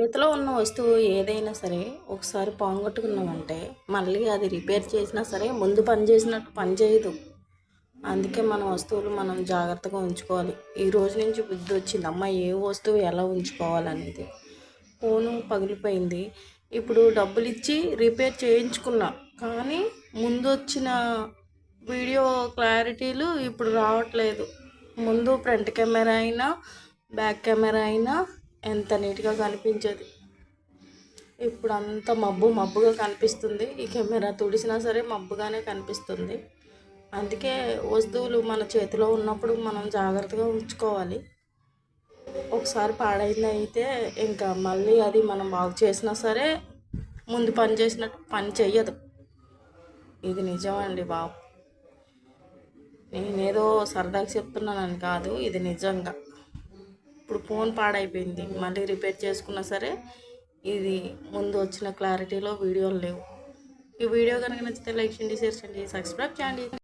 చేతిలో ఉన్న వస్తువు ఏదైనా సరే ఒకసారి పోగొట్టుకున్నామంటే మళ్ళీ అది రిపేర్ చేసినా సరే ముందు పని చేసినట్టు పని చేయదు. అందుకే మన వస్తువులు మనం జాగ్రత్తగా ఉంచుకోవాలి. ఈ రోజు నుంచి బుద్ధి వచ్చింది అమ్మ ఏ వస్తువు ఎలా ఉంచుకోవాలనేది. ఫోను పగిలిపోయింది. ఇప్పుడు డబ్బులు ఇచ్చి రిపేర్ చేయించుకున్నా. కానీ ముందు వచ్చిన వీడియో క్లారిటీలు ఇప్పుడు రావట్లేదు. ముందు ఫ్రంట్ కెమెరా అయినా బ్యాక్ కెమెరా అయినా ఎంత నీట్గా కనిపించేది. ఇప్పుడు అంత మబ్బు మబ్బుగా కనిపిస్తుంది. ఈ కెమెరా తుడిసినా సరే మబ్బుగానే కనిపిస్తుంది. అందుకే వస్తువులు మన చేతిలో ఉన్నప్పుడు మనం జాగ్రత్తగా ఉంచుకోవాలి. ఒకసారి పాడైంది అయితే ఇంకా మళ్ళీ అది మనం బాగు చేసినా సరే ముందు పని చేసినట్టు పని చెయ్యదు. ఇది నిజమండి బాబు. నేనేదో సరదాగా చెప్తున్నానని కాదు ఇది నిజంగా. ఇప్పుడు ఫోన్ పాడైపోయింది. మళ్ళీ రిపేర్ చేసుకున్నా సరే ఇది ముందు వచ్చిన క్లారిటీలో వీడియోలు లేవు. ఈ వీడియో కనుక నచ్చితే లైక్ చేయండి షేర్ చేయండి సబ్స్క్రైబ్ చేయండి.